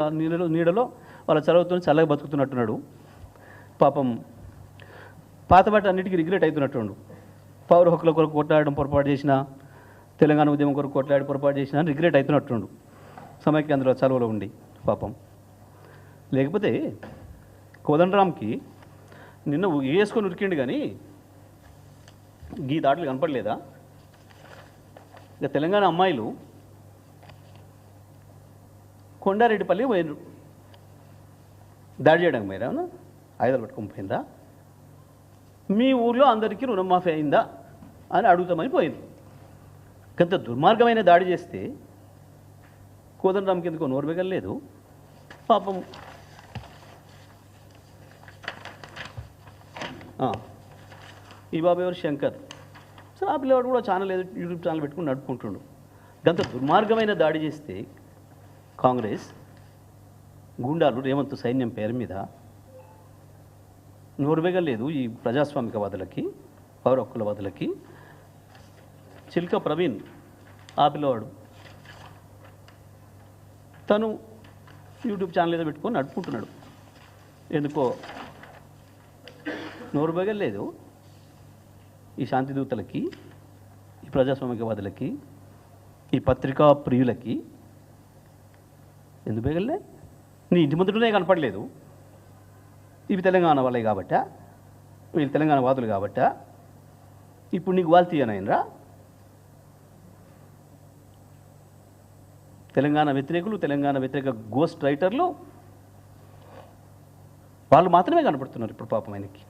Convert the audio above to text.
నీడలో నీడలో వాళ్ళ చదువుతో చల్లగా బతుకుతున్నట్టున్నాడు. పాపం పాతబట్ట అన్నిటికీ రిగ్రెట్ అవుతున్నట్టుండు పౌర హక్కుల కొరకు కొట్లాడడం పొరపాటు చేసిన తెలంగాణ ఉద్యమం కొరకు కొట్లాడి పొరపాటు చేసిన రిగ్రెట్ అవుతున్నట్టుండు సమైక్యాంధ్ర చదువులో ఉండి పాపం. లేకపోతే కోదండరామ్కి నిన్న వేసుకొని ఉరికిండు కానీ గీ దాటలు కనపడలేదా? ఇక తెలంగాణ అమ్మాయిలు కొండారెడ్డిపల్లి పోయినరు దాడి చేయడానికి మీరు అవునా ఆయుధాలు పట్టుకొని పోయిందా? మీ ఊర్లో అందరికీ రుణమాఫీ అయిందా? అని అడుగుతామని పోయింది. కొంత దుర్మార్గమైన దాడి చేస్తే కోదండరామ్కి ఎందుకో నోరు లేదు పాపం. ఈ బాబు ఎవరు? శంకర్. సరే ఆ పిల్లవాడు కూడా ఛానల్ ఏదో యూట్యూబ్ ఛానల్ పెట్టుకుని నడుపుకుంటుండు. గంత దుర్మార్గమైన దాడి చేస్తే కాంగ్రెస్ గూండాలు రేవంత్ సైన్యం పేరు మీద నోరువేగలేదు ఈ ప్రజాస్వామికవాదులకి పౌర హక్కులవాదులకి చిల్క ప్రవీణ్ ఆ పిల్లవాడు తను యూట్యూబ్ ఛానల్ ఏదో పెట్టుకొని నడుపుకుంటున్నాడు. ఎందుకో నోరు లేదు ఈ శాంతిదూతలకి ఈ ప్రజాస్వామికవాదులకి ఈ పత్రికా ప్రియులకి ఎందుకు బేగలే నీ ఇంటి ముందునే కనపడలేదు. ఇవి తెలంగాణ వాళ్ళే కాబట్ట? వీళ్ళు తెలంగాణ వాదులు కాబట్టా? ఇప్పుడు నీకు వాళ్ళు తీయనైనరా తెలంగాణ వ్యతిరేకులు తెలంగాణ వ్యతిరేక గోస్ట్ రైటర్లు వాళ్ళు మాత్రమే కనపడుతున్నారు ఇప్పుడు పాపం ఆయనకి.